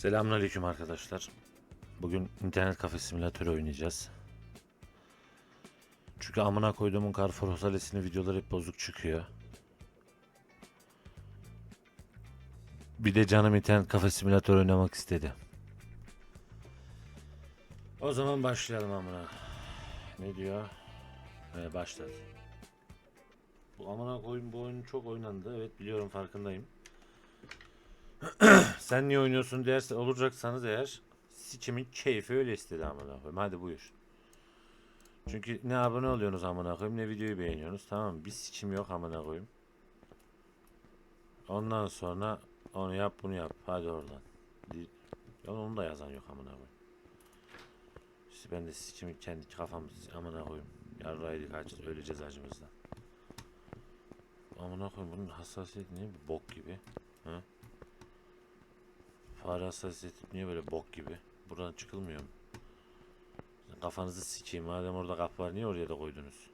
Selamünaleyküm arkadaşlar. Bugün internet kafe simülatörü oynayacağız. Çünkü amına koyduğumun Carrefour Rosales'inin videoları hep bozuk çıkıyor. Bir de canım internet kafe simülatörü oynamak istedi. O zaman başlayalım amına. Ne diyor? He, başladı. Bu amına koyun bu oyun çok oynandı. Evet biliyorum farkındayım. Sen niye oynuyorsun derse olacaksanız eğer sikimin keyfi öyle istedi amına koyayım. Hadi buyur. Çünkü ne abone oluyorsunuz amına koyayım ne videoyu beğeniyorsunuz. Tamam? Bir sikim yok amına koyayım. Ondan sonra onu yap bunu yap. Hadi oradan. Ya onu da yazan yok amına koyayım. İşte ben de sikimi kendi kafam amına koyayım. Yarraydık açız öleceğiz acımızdan. Amına koyayım bunun hassasiyeti niye bok gibi? Ha? Fare hassasiyeti niye böyle bok gibi? Buradan çıkılmıyor mu? Kafanızı sikeyim madem orada kapı var niye oraya da koydunuz?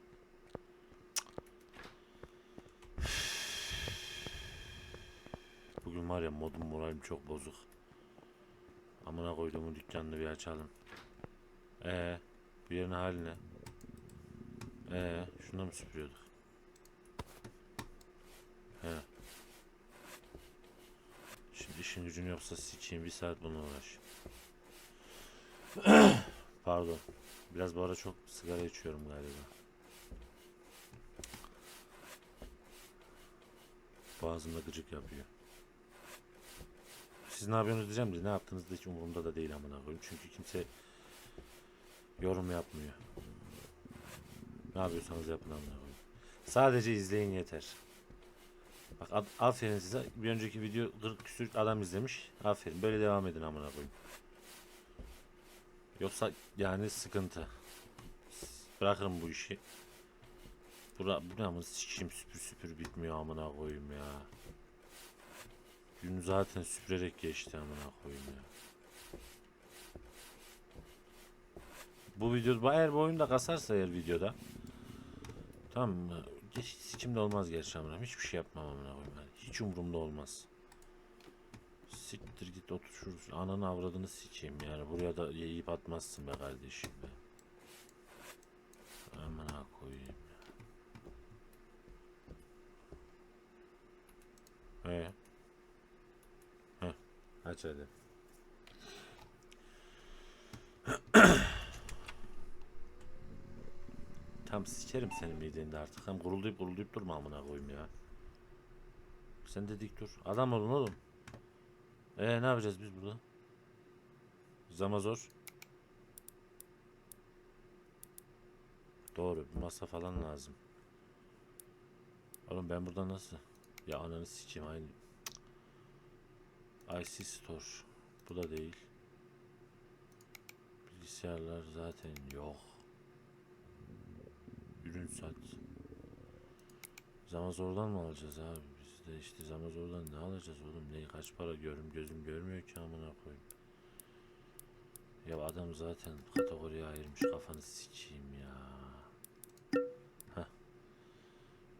Bugün var ya modum moralim çok bozuk. Amına koyduğumun dükkanını bir açalım. Ee, bir yerin haline. Ee, şuna mı süpürüyorduk? He. Şimdi işin gücün yoksa sikeyim bir saat bununla uğraş. Pardon. Biraz bu ara çok sigara içiyorum galiba. Boğazımda gıcık yapıyor. Siz ne yapıyorsunuz diyeceğim de ne yaptığınız da hiç umurumda da değil amına koyayım. Çünkü kimse yorum yapmıyor. Ne yapıyorsanız yapın amına koyayım. Sadece izleyin yeter. Bak ad- aferin size. Bir önceki video 40 küsür adam izlemiş. Aferin. Böyle devam edin amına koyayım. Yoksa yani sıkıntı. Bırakın bu işi. Bura, bu ne amına sikişim süpür süpür bitmiyor amına koyayım ya. Gün zaten süpürerek geçti amına koyayım ya. Bu video eğer bu oyunda kasarsa eğer videoda Tamam mı? Hiç sikimde olmaz gerçi amına. Hiçbir şey yapmam amına koyayım. Hiç umurumda olmaz. Siktir git otur şurada. Ananı avradını sikeyim yani. Buraya da yiyip atmazsın be kardeşim be. Amına koyayım ya. He. Heh. Aç hadi. Tam sikerim senin midende artık. Hem guruldayıp guruldayıp durma amına koyayım ya. Sen de dik dur. Adam olun oğlum. Ee ne yapacağız biz burada? Zamazor. Doğru bir masa falan lazım. Oğlum ben burada nasıl? Ya ananı sikeyim aynı. IC Store. Bu da değil. Bilgisayarlar zaten yok. Ürün sat. Zamazor'dan mı alacağız abi? Biz de işte Zamazor'dan ne alacağız oğlum? Ne kaç para görüm gözüm görmüyor ki amına koyayım. Ya adam zaten kategoriye ayırmış kafanı sikeyim ya. Heh.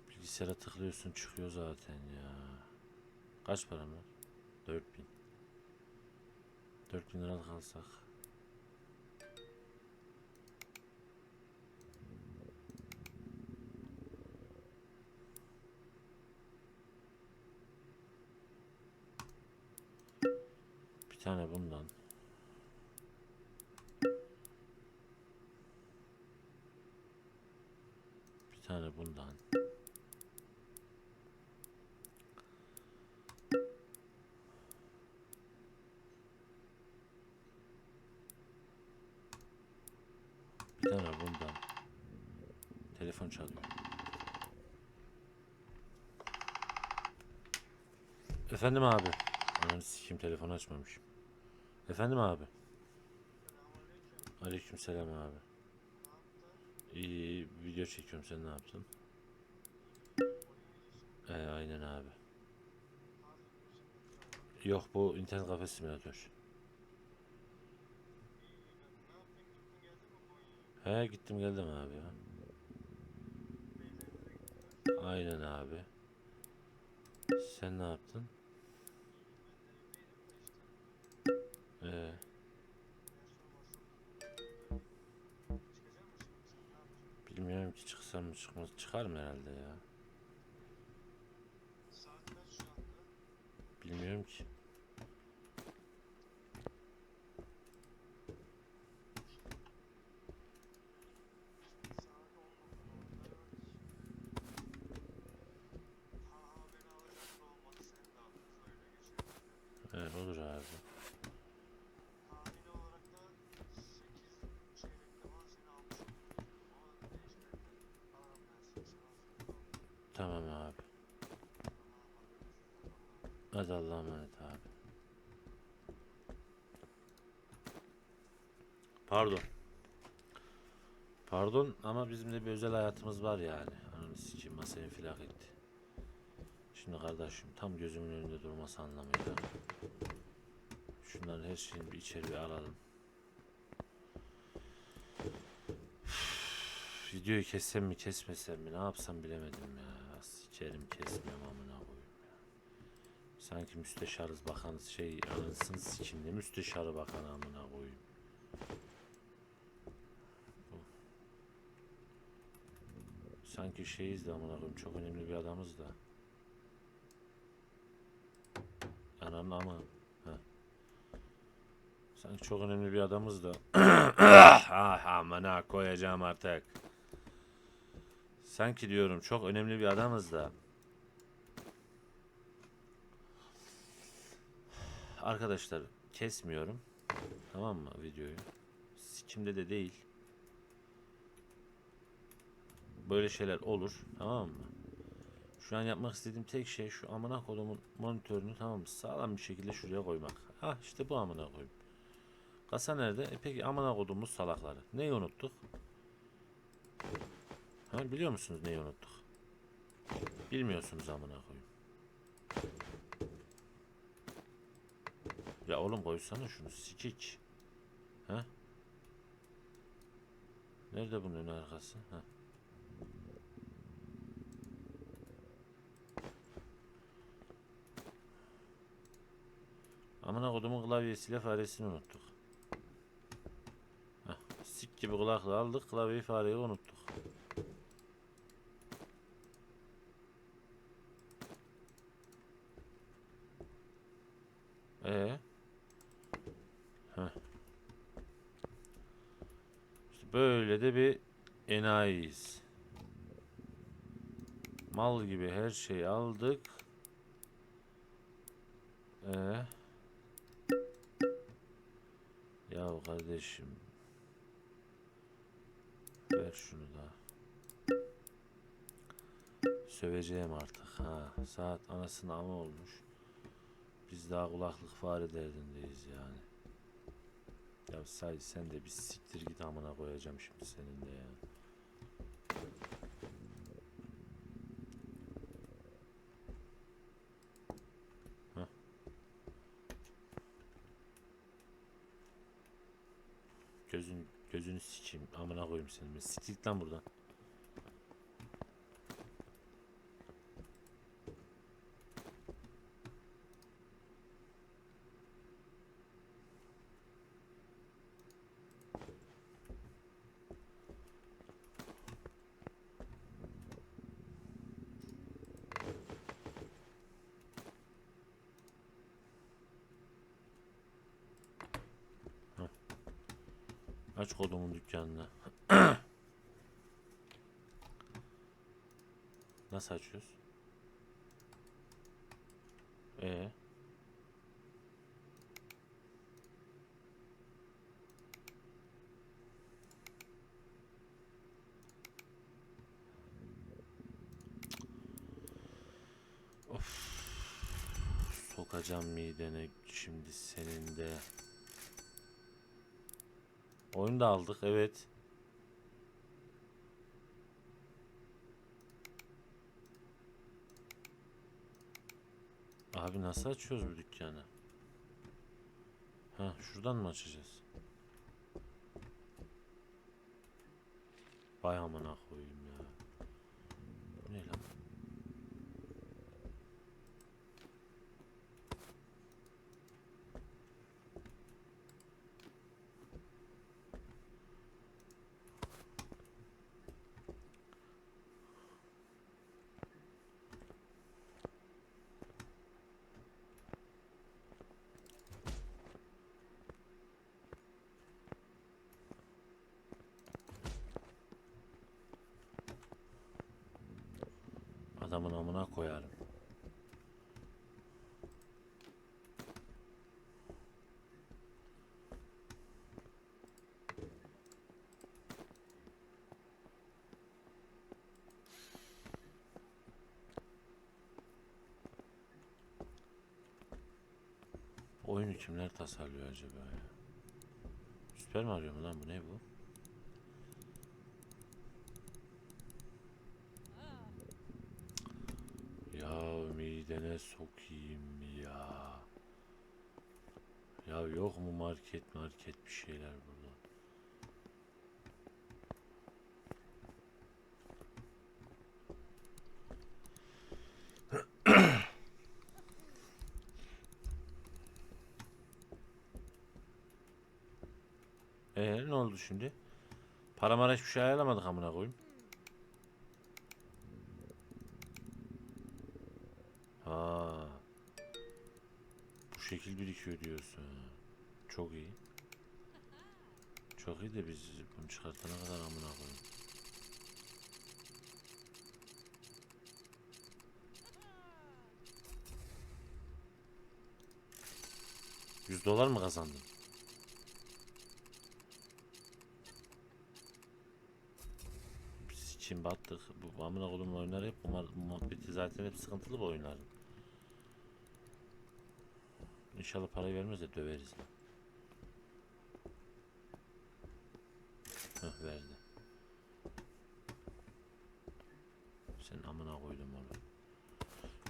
Bilgisayara tıklıyorsun çıkıyor zaten ya. Kaç para mı? 4000. 4000 lira kalsak. Tane bundan. Bir tane bundan. Bir tane bundan. Telefon çalıyor. Efendim abi. Ananı sikeyim telefon açmamışım. Efendim abi. Aleykümselam abi. İyi video çekiyorum sen ne yaptın? Ee, aynen abi. Yok bu internet kafe simülatör. He gittim geldim abi ya. Aynen abi. Sen ne yaptın? Ee, bilmiyorum ki çıksam mı çıkmaz. Çıkarım herhalde ya. Bilmiyorum ki. Evet olur abi. Tamam abi. Hadi Allah'a emanet abi. Pardon. Pardon ama bizim de bir özel hayatımız var yani. Ananı sikeyim masayı infilak etti. Şimdi kardeşim tam gözümün önünde durması anlamıyla. Şunların her şeyini bir içeri bir alalım. Üf, Videoyu kessem mi kesmesem mi ne yapsam bilemedim ya. Sikerim kesmiyorum ya. Sanki müsteşarız bakan şey anasını sikim ne müsteşarı bakan amına koyayım. Sanki şeyiz de amına koyayım çok önemli bir adamız da. Ananın ama. Sanki çok önemli bir adamız da. ah amına koyacağım artık. Sanki diyorum çok önemli bir adamız da. Arkadaşlar kesmiyorum. Tamam mı videoyu? Sikimde de değil. Böyle şeyler olur. Tamam mı? Şu an yapmak istediğim tek şey şu amına kodumun monitörünü tamam mı? Sağlam bir şekilde şuraya koymak. Ha işte bu amına koyayım. Kasa nerede? E peki amına kodumuz salakları. Neyi unuttuk? Ha biliyor musunuz neyi unuttuk? Bilmiyorsunuz amına koyayım. Ya oğlum koysana şunu sikik. Ha? Nerede bunun arkası? Ha. Amına kodumun klavyesiyle faresini unuttuk. Heh, sik gibi kulaklığı aldık klavyeyi fareyi unuttuk. Ee? Heh. İşte böyle de bir enayiyiz. Mal gibi her şeyi aldık. Ee? Ya kardeşim. Ver şunu da. Söveceğim artık ha. Saat anasını ama olmuş. Biz daha kulaklık fare derdindeyiz yani. Ya say sen de bir siktir git amına koyacağım şimdi senin de ya. Gözün gözünü sikeyim amına koyayım senin. git lan buradan. Aç kodumun dükkanını. Nasıl açıyoruz? Ee? Of. Sokacağım midene şimdi senin de. Oyunu da aldık evet. Abi nasıl açıyoruz bu dükkanı? Ha şuradan mı açacağız? Vay amına koyayım ya. Bu ne lan? Adamın amına koyarım. Oyunu kimler tasarlıyor acaba ya? Süper Mario mu lan bu ne bu? Ya sokayım ya. Ya yok mu market market bir şeyler burada? Ee ne oldu şimdi? Para mara hiçbir şey ayarlamadık amına koyayım. 100 birikiyor diyorsun. Çok iyi. Çok iyi de biz bunu çıkartana kadar amına koyayım. Yüz dolar mı kazandın? Biz için battık. Bu amına koyduğum oyunlar hep bu muhabbeti zaten hep sıkıntılı bu oyunların. İnşallah parayı vermez de döveriz. lan. Heh verdi. Sen amına koydum onu.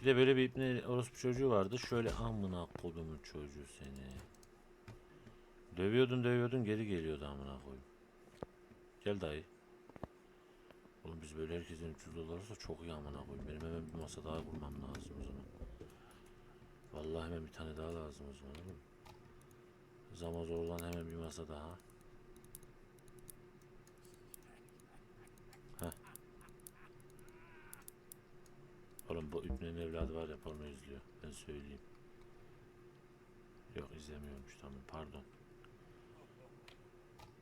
Bir de böyle bir ipne orospu çocuğu vardı. Şöyle amına kodumun çocuğu seni. Dövüyordun dövüyordun geri geliyordu amına koyayım. Gel dayı. Oğlum biz böyle herkesin 300 dolar olsa çok iyi amına koyayım. Benim hemen bir masa daha kurmam lazım o zaman. Vallahi hemen bir tane daha lazım o zaman oğlum. Zaman zorlan hemen bir masa daha. Heh. Oğlum bu İbni'nin evladı var ya porno izliyor. Ben söyleyeyim. Yok izlemiyormuş tamam pardon.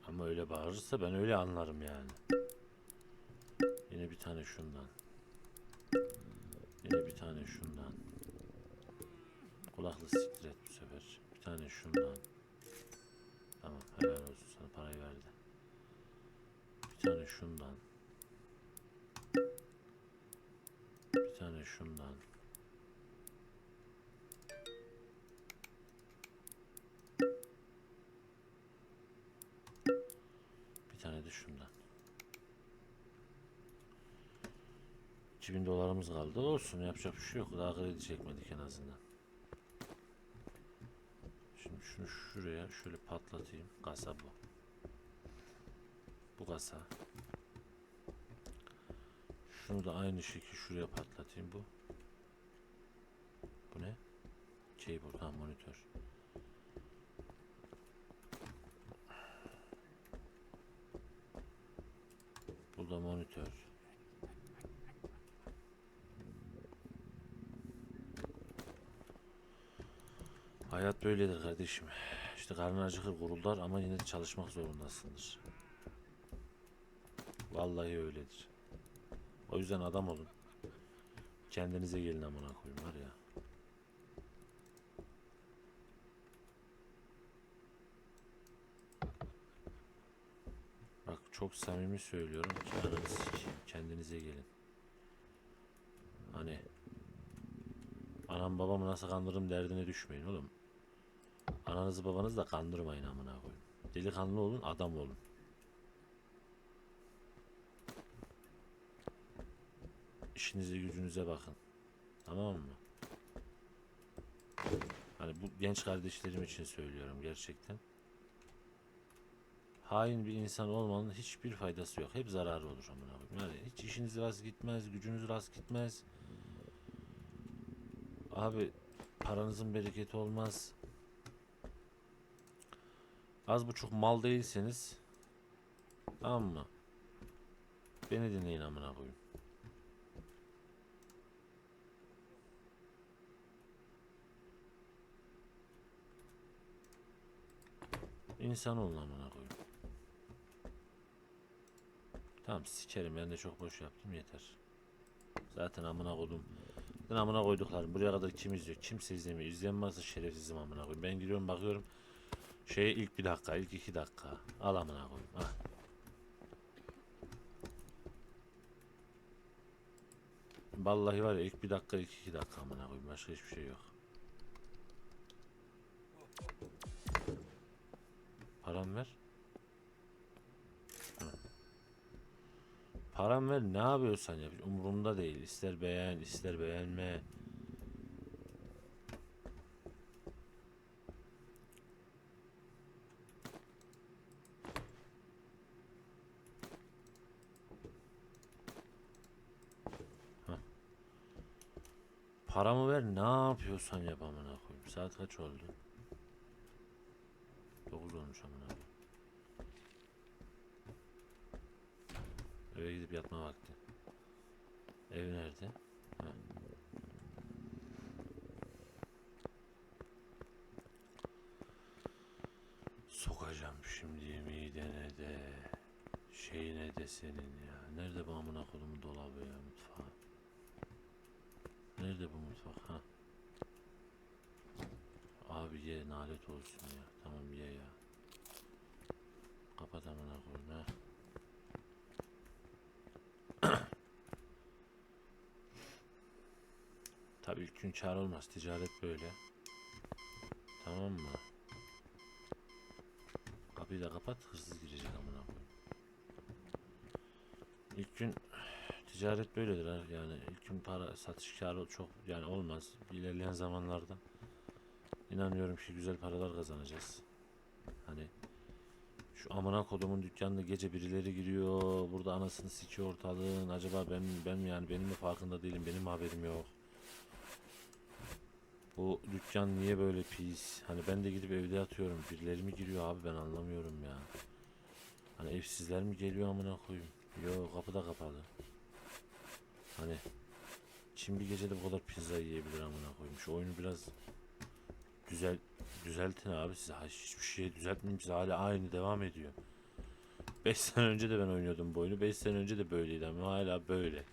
Ama öyle bağırırsa ben öyle anlarım yani. Yine bir tane şundan. Yine bir tane şundan. Kulaklı siktir et bu sefer. Bir tane şundan. Tamam helal olsun sana parayı verdi. Bir tane şundan. Bir tane şundan. Bir tane de şundan. 2000 dolarımız kaldı. Olsun yapacak bir şey yok. Daha kredi çekmedik en azından. Şunu şuraya şöyle patlatayım. Kasa bu. Bu kasa. Şunu da aynı şekilde şuraya patlatayım bu. Bu ne? Keyboard ha monitör. Bu da monitör. Hayat böyledir kardeşim. İşte karnın acıkır guruldar ama yine de çalışmak zorundasındır. Vallahi öyledir. O yüzden adam olun. Kendinize gelin amına koyun var ya. Bak çok samimi söylüyorum sikeyim. Kendinize gelin. Hani anam babamı nasıl kandırırım derdine düşmeyin oğlum. Ananızı babanızı da kandırmayın amına koyun. Delikanlı olun, adam olun. İşinize gücünüze bakın. Tamam mı? Hani bu genç kardeşlerim için söylüyorum gerçekten. Hain bir insan olmanın hiçbir faydası yok. Hep zararı olur amına koyayım. Yani hiç işiniz rast gitmez, gücünüz rast gitmez. Abi paranızın bereketi olmaz. Az buçuk mal değilseniz tamam mı? Beni dinleyin amına koyayım. İnsan olun amına koyayım. Tamam sikerim ben de çok boş yaptım yeter. Zaten amına koydum. Zaten amına koyduklarım. Buraya kadar kim izliyor? Kimse izlemiyor. İzleyen varsa şerefsizim amına koyayım. Ben giriyorum bakıyorum. Şeye ilk bir dakika, ilk iki dakika. Al amına koyayım. Ah. Vallahi var ya ilk bir dakika, ilk iki dakika amına koyayım. Başka hiçbir şey yok. Param ver. Param ver ne yapıyorsan yap. Umurumda değil. İster beğen, ister beğenme. Hah. Paramı ver ne yapıyorsan yap amına koyayım. Saat kaç oldu? 9 olmuş amına koyayım. Eve gidip yatma vakti. Ev nerede? Ha. Sokacağım şimdi midene de şeyine de senin ya. Nerede bu amına kodumun dolabı ya mutfağı? Nerede bu mutfak? Ha. Ye nalet olsun ya. Tamam ye ya. Kapat amına koyayım ha. Tabii ilk gün kar olmaz. Ticaret böyle. Tamam mı? Kapıyı da kapat. Hırsız girecek amına koyayım. İlk gün ticaret böyledir. Yani ilk gün para satış karı çok yani olmaz. İlerleyen zamanlarda inanıyorum ki güzel paralar kazanacağız. Hani şu amına kodumun dükkanına gece birileri giriyor. Burada anasını sikiyor ortalığın. Acaba ben ben yani benim mi farkında değilim. Benim haberim yok. Bu dükkan niye böyle pis? Hani ben de gidip evde yatıyorum. Birileri mi giriyor abi ben anlamıyorum ya. Hani evsizler mi geliyor amına koyayım? Yo kapı da kapalı. Hani kim bir gecede bu kadar pizza yiyebilir amına? Şu oyunu biraz güzel düzeltin abi siz ha, hiçbir şey düzeltmeyeyim size hala aynı devam ediyor. 5 sene önce de ben oynuyordum bu oyunu. 5 sene önce de böyleydi ama hala böyle.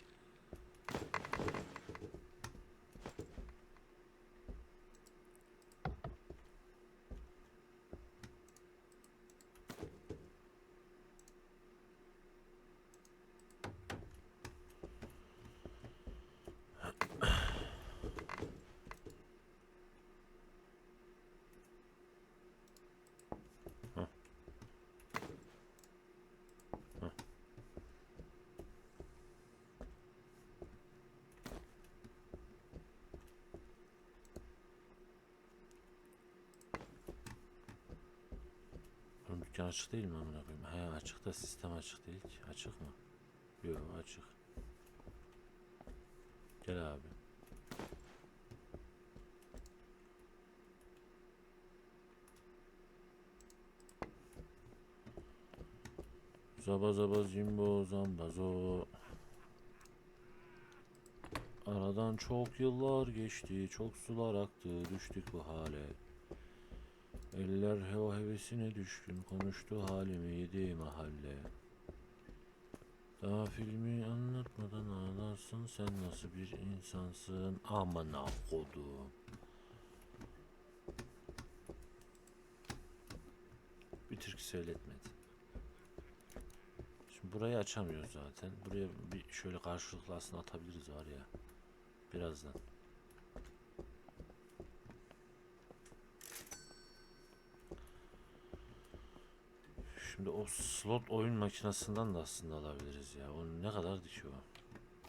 Oğlum dükkan açık değil mi amına koyayım? He açık da sistem açık değil ki. Açık mı? Yok açık. Gel abi. Zaba zaba zimbo zambazo. Aradan çok yıllar geçti, çok sular aktı, düştük bu hale. Eller heva hevesine düşkün konuştu halimi yedi mahalle. Daha filmi anlatmadan ağlarsın sen nasıl bir insansın aman kodum. Bir türkü söyletmedi. Şimdi burayı açamıyoruz zaten. Buraya bir şöyle karşılıklı aslında atabiliriz var ya. Birazdan. Şimdi o slot oyun makinesinden de aslında alabiliriz ya. O ne kadar ki o?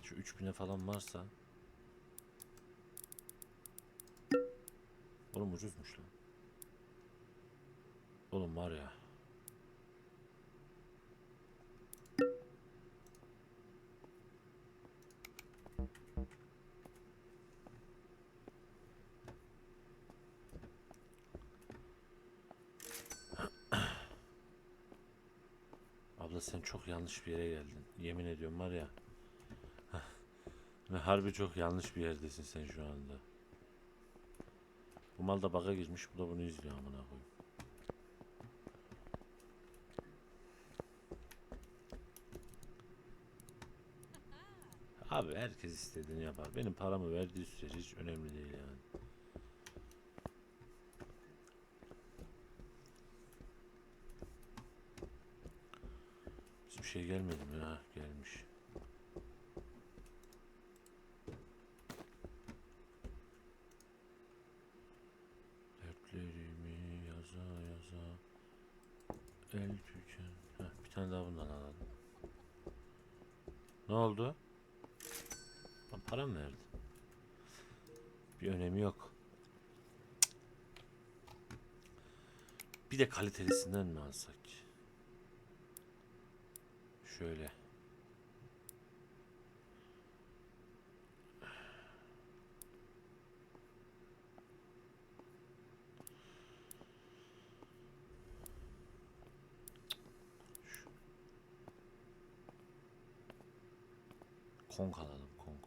Şu 3000'e falan varsa. Oğlum ucuzmuş lan. Oğlum var ya. Abla sen çok yanlış bir yere geldin. Yemin ediyorum var ya. Ve harbi çok yanlış bir yerdesin sen şu anda. Bu mal da baga girmiş. Bu da bunu izliyor amına koyayım. Abi herkes istediğini yapar. Benim paramı verdiği sürece hiç önemli değil yani. Şey gelmedi mi? Ha gelmiş. Dertlerimi yaza yaza El tüken Heh, Bir tane daha bundan alalım Ne oldu? Lan para mı verdi? Bir önemi yok Bir de kalitelisinden mi alsak? Şöyle Konk alalım konk.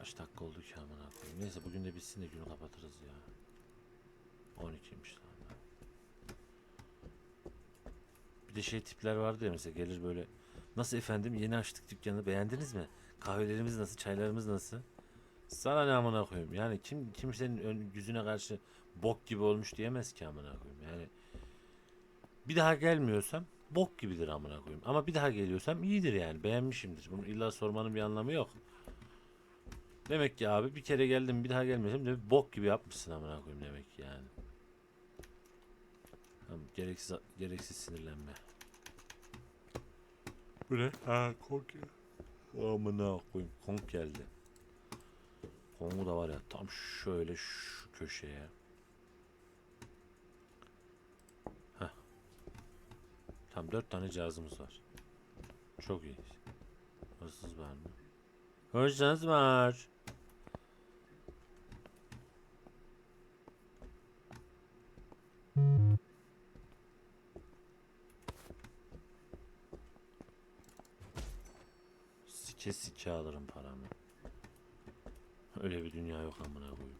Kaç dakika oldu ki amına koyayım. Neyse bugün de bitsin de günü kapatırız ya. 12'ymiş lan. Bir de şey tipler vardı ya mesela gelir böyle Nasıl efendim yeni açtık dükkanı beğendiniz mi? Kahvelerimiz nasıl çaylarımız nasıl? Sana ne amına koyayım yani kim kimsenin ön, yüzüne karşı bok gibi olmuş diyemez ki amına koyayım yani bir daha gelmiyorsam bok gibidir amına koyayım. Ama bir daha geliyorsam iyidir yani. Beğenmişimdir. Bunu illa sormanın bir anlamı yok. Demek ki abi bir kere geldim bir daha gelmiyorsam demek bok gibi yapmışsın amına koyayım demek ki yani. Tamam, gereksiz gereksiz sinirlenme. Bu ne? Ha konk ya. Amına koyayım konk geldi. Kongu da var ya tam şöyle şu köşeye. Tam dört tane cihazımız var. Çok iyi. Hırsız var mı? Hırsız var. Sike sike alırım paramı. Öyle bir dünya yok amına koyayım.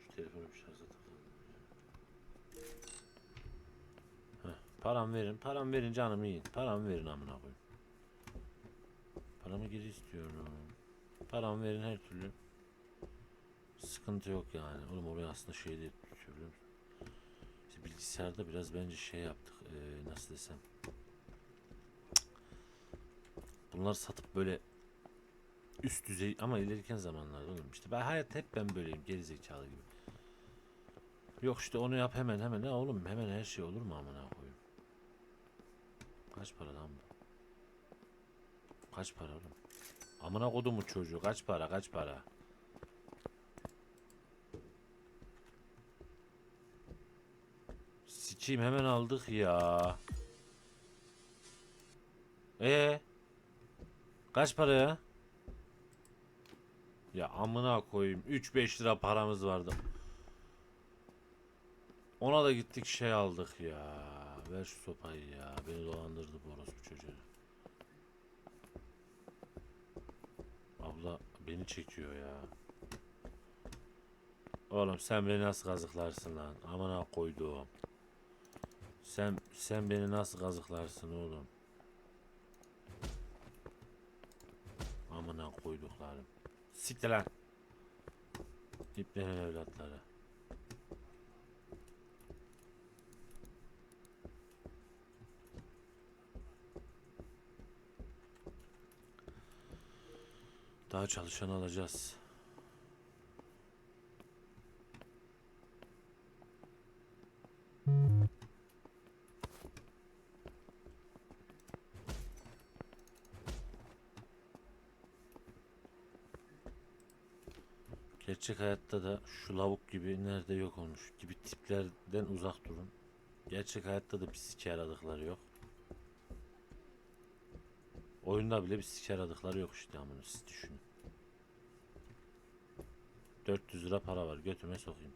Şu telefonu bir şarja takalım. Heh, param verin. Param verin canım yiyin. Paramı verin amına koyayım. Paramı geri istiyorum. Paramı verin her türlü. Sıkıntı yok yani. Oğlum oraya aslında şey de tutuyor? İşte bilgisayarda biraz bence şey yaptık. Ee, nasıl desem. Bunları satıp böyle üst düzey ama ileriki zamanlarda oğlum işte ben hayat hep ben böyleyim gerizekalı gibi. Yok işte onu yap hemen hemen ne oğlum hemen her şey olur mu amına koyayım. Kaç para lan bu? Kaç para oğlum? Amına kodumu çocuğu kaç para kaç para? Sikiyim hemen aldık ya. E Kaç para ya? Ya amına koyayım 3-5 lira paramız vardı. Ona da gittik şey aldık ya. Ver şu sopayı ya. Beni dolandırdı bu orospu çocuğu. Abla beni çekiyor ya. Oğlum sen beni nasıl kazıklarsın lan? Amına koyduğum. Sen sen beni nasıl kazıklarsın oğlum? Amına koyduklarım. Siktir lan. İplerin evlatları. Daha çalışan alacağız. Gerçek hayatta da şu lavuk gibi nerede yok olmuş gibi tiplerden uzak durun. Gerçek hayatta da bir sike aradıkları yok. Oyunda bile bir sike aradıkları yok işte amına siz düşünün. 400 lira para var götüme sokayım.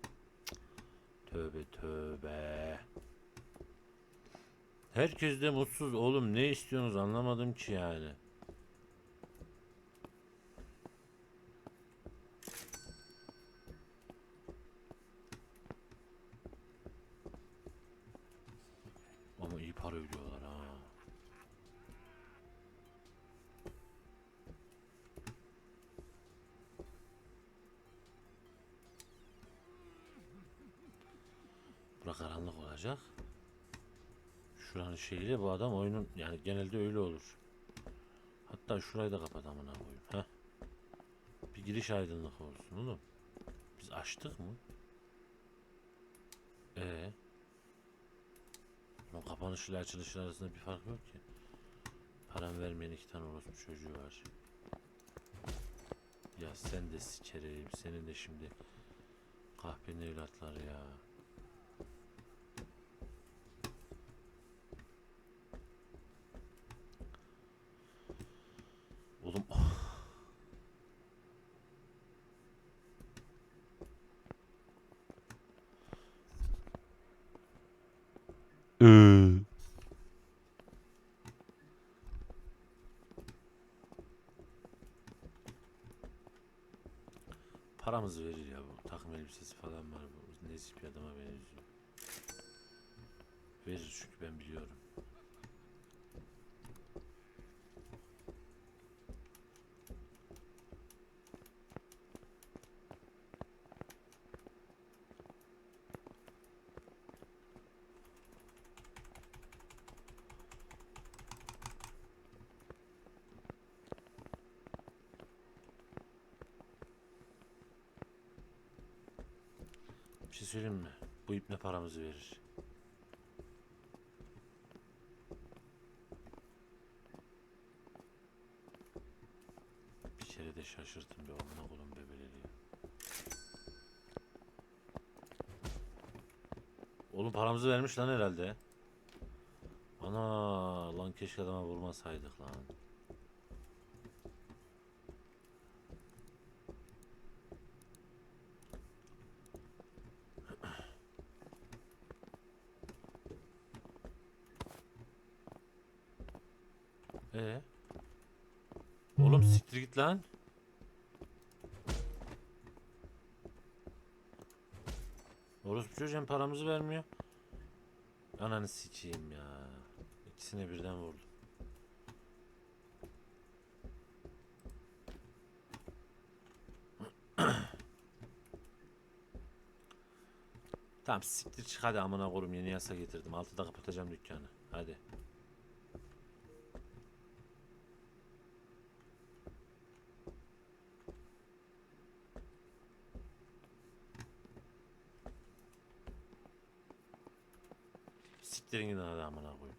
Tövbe tövbe. Herkes de mutsuz oğlum ne istiyorsunuz anlamadım ki yani. Ama iyi para ödüyorlar ha. Bura karanlık olacak. Şuranın şeyiyle bu adam oyunun yani genelde öyle olur. Hatta şurayı da kapat amına koyayım. Heh. Bir giriş aydınlık olsun oğlum. Biz açtık mı? Ee. Ama kapanış ile açılış arasında bir fark yok ki. Param vermeyen iki tane orospu çocuğu var. Ya sen de sikereyim. Senin de şimdi kahpenin evlatları ya. Oğlum Paramızı verir ya bu. Takım elbisesi falan var bu. Nezih bir adama benziyor. Verir çünkü ben biliyorum. Bir şey mi? Bu ip ne paramızı verir? Bir kere de şaşırttım bir amına kolum bebeleri. ya. Oğlum paramızı vermiş lan herhalde. Ana lan keşke adama vurmasaydık lan. Ee? Oğlum siktir git lan. Orospu çocuğum paramızı vermiyor. Ananı sikeyim ya. İkisine birden vurdum. Tamam siktir çık hadi amına koyayım yeni yasa getirdim. Altıda kapatacağım dükkanı. Hadi. Siktirin gidin koyayım.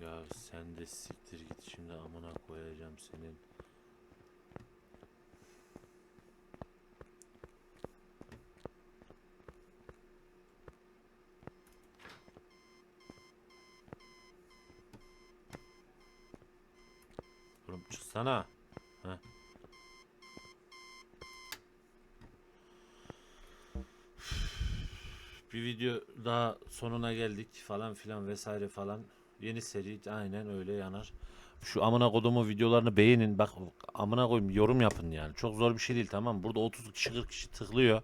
Ya sen de siktir git şimdi amına koyacağım senin. Heh. Bir video daha sonuna geldik falan filan vesaire falan. Yeni seri aynen öyle yanar. Şu amına kodumu videolarını beğenin. Bak amına koyayım yorum yapın yani. Çok zor bir şey değil tamam. Burada 30 kişi 40 kişi tıklıyor.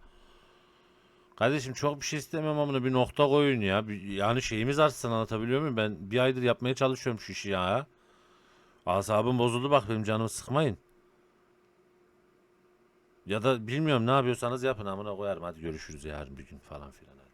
Kardeşim çok bir şey istemem amına bir nokta koyun ya. Bir- yani şeyimiz artsın anlatabiliyor muyum? Ben bir aydır yapmaya çalışıyorum şu işi ya. Asabım bozuldu bak benim canımı sıkmayın. Ya da bilmiyorum ne yapıyorsanız yapın amına koyarım. Hadi görüşürüz yarın bir gün falan filan.